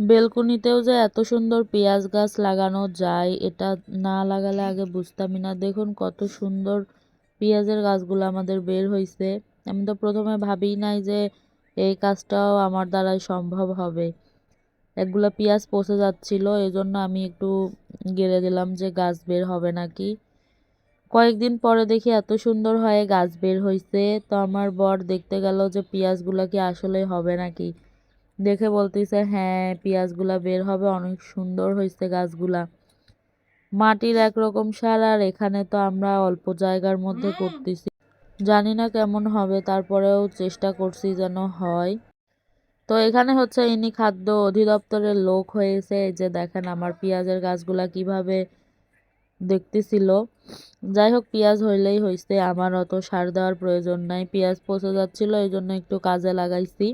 বেলকুনিতেও যে এত সুন্দর পেঁয়াজ গাছ লাগানো যায়, এটা না লাগালে আগে বুঝতামই না। দেখুন কত সুন্দর পেঁয়াজের গাছগুলো আমাদের বের হয়েছে আমি তো প্রথমে ভাবিই নাই যে এই কাজটাও আমার দ্বারাই সম্ভব হবে। একগুলো পেঁয়াজ পচে যাচ্ছিল, এজন্য আমি একটু গেড়ে দিলাম যে গাছ বের হবে নাকি। কয়েকদিন পরে দেখি এত সুন্দর হয়ে গাছ বের হয়েছে তো আমার বর দেখতে গেল যে পেঁয়াজগুলো কি আসলে হবে নাকি। দেখে বলতেছে হ্যাঁ পেঁয়াজগুলা বের হবে অনেক সুন্দর হয়েছে গাছগুলা। মাটির একরকম সার আর এখানে তো আমরা অল্প জায়গার মধ্যে করতেছি। জানি না কেমন হবে তারপরেও চেষ্টা করছি যেন হয়। তো এখানে হচ্ছে ইনি খাদ্য অধিদপ্তরের লোক হয়েছে এই যে দেখেন আমার পেঁয়াজের গাছগুলা কীভাবে দেখতেছিল। যাই হোক পেঁয়াজ হইলেই হয়েছে আমার অত সার দেওয়ার প্রয়োজন নাই পেঁয়াজ পচে যাচ্ছিল এই জন্য একটু কাজে লাগাইছি।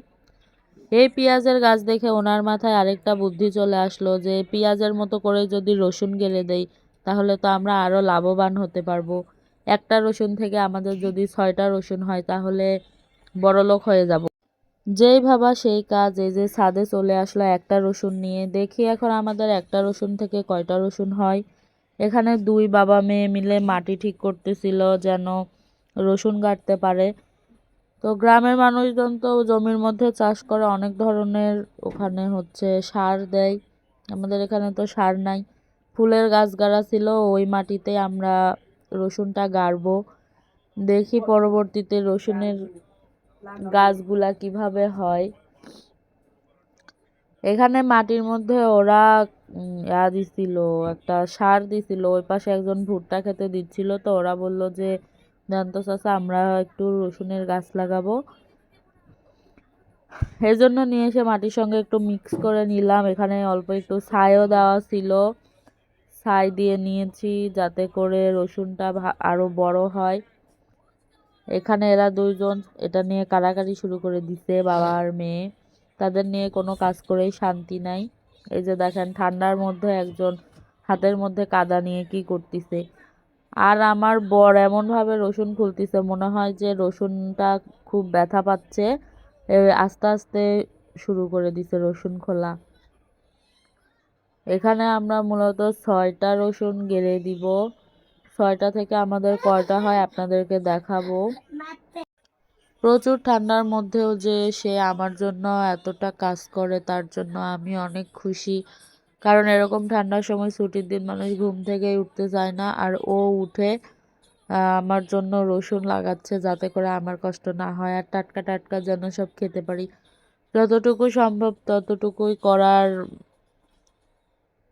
এই পেঁয়াজের গাছ দেখে ওনার মাথায় আরেকটা বুদ্ধি চলে আসলো যে, পেঁয়াজের মতো করে যদি রসুন গেলে দেই, তাহলে তো আমরা আরও লাভবান হতে পারব। একটা রসুন থেকে আমাদের যদি ছয়টা রসুন হয়, তাহলে বড়লোক হয়ে যাব। যেই ভাবা সেই কাজ, এই যে ছাদে চলে আসলো একটা রসুন নিয়ে। দেখি এখন আমাদের একটা রসুন থেকে কয়টা রসুন হয়। এখানে দুই বাবা মেয়ে মিলে মাটি ঠিক করতেছিল যেন রসুন কাটতে পারে। তো গ্রামের মানুষজন তো জমির মধ্যে চাষ করে অনেক ধরনের ওখানে হচ্ছে সার দেয়। আমাদের এখানে তো সার নাই। ফুলের গাছ গাড়া ছিল, ওই মাটিতে আমরা রসুনটা গাড়বো। দেখি পরবর্তীতে রসুনের গাছগুলা কীভাবে হয়। এখানে মাটির মধ্যে ওরা ইয়া দিছিল, একটা সার দিছিল। ওই পাশে একজন ভুট্টা খেতে দিচ্ছিল, তো ওরা বলল যে জানতো চাচা, আমরা একটু রসুনের গাছ লাগাবো। এই জন্য নিয়ে এসে মাটির সঙ্গে একটু মিক্স করে নিলাম। এখানে অল্প একটু ছাইও দেওয়া ছিল। ছাই দিয়ে নিয়েছি যাতে করে রসুনটা আরও বড় হয়। এখানে এরা দুইজন, এটা নিয়ে কারাকারি শুরু করে দিছে বাবা আর মেয়ে। তাদের নিয়ে কোনো কাজ করেই শান্তি নাই। এই যে দেখেন, ঠান্ডার মধ্যে একজন হাতের মধ্যে কাদা নিয়ে কি করতেছে। আর আমার বর এমনভাবে রসুন খুলতেছে, মনে হয় যে রসুনটা খুব ব্যথা পাচ্ছে। আস্তে আস্তে শুরু করে দিছে রসুন খোলা। এখানে আমরা মূলত ছয়টা রসুন গেড়ে দিব। ছয়টা থেকে আমাদের কয়টা হয় আপনাদেরকে দেখাবো। প্রচুর ঠান্ডার মধ্যেও যে সে আমার জন্য এতটা কাজ করে, তার জন্য আমি অনেক খুশি। কারণ এরকম ঠান্ডার সময় ছুটির দিন মানুষ ঘুম থেকে উঠতে চায় না, আর ও উঠে আমার জন্য রসুন লাগাচ্ছে যাতে করে আমার কষ্ট না হয়, আর টাটকা টাটকা যেন সব খেতে পারি। যতটুকু সম্ভব ততটুকুই করার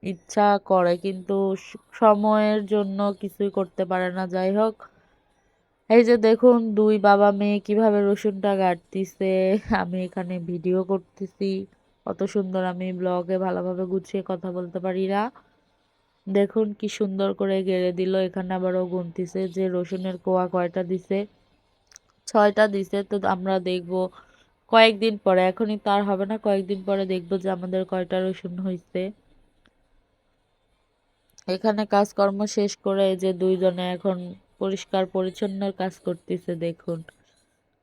ইচ্ছা করে, কিন্তু সময়ের জন্য কিছুই করতে পারে না। যাই হোক, এই যে দেখুন দুই বাবা মেয়ে কীভাবে রসুনটা কাটতিছে আমি এখানে ভিডিও করতেছি। অত সুন্দর আমি ব্লগে ভালোভাবে গুছিয়ে কথা বলতে পারি না। দেখুন কি সুন্দর করে গেড়ে দিল। এখানে আবারও গুনতিছে যে রসুনের কোয়া কয়টা দিছে? ছয়টা দিছে। তো আমরা দেখব কয়েকদিন পরে। এখনই তো আর হবে না। কয়েকদিন পরে দেখব যে আমাদের কয়টা রসুন হয়েছে এখানে কাজকর্ম শেষ করে যে দুইজনে এখন পরিষ্কার পরিচ্ছন্নর কাজ করতেছে। দেখুন,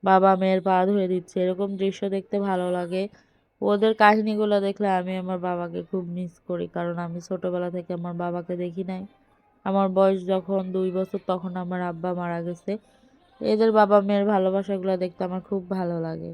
বাবা মেয়ের পা ধুয়ে দিচ্ছে। এরকম দৃশ্য দেখতে ভালো লাগে। ওদের কাহিনিগুলো দেখলে আমি আমার বাবাকে খুব মিস করি, কারণ আমি ছোটোবেলা থেকে আমার বাবাকে দেখি নাই। আমার বয়স যখন দুই বছর তখন আমার আব্বা মারা গেছে। এদের বাবা মেয়ের ভালোবাসাগুলো দেখতে আমার খুব ভালো লাগে।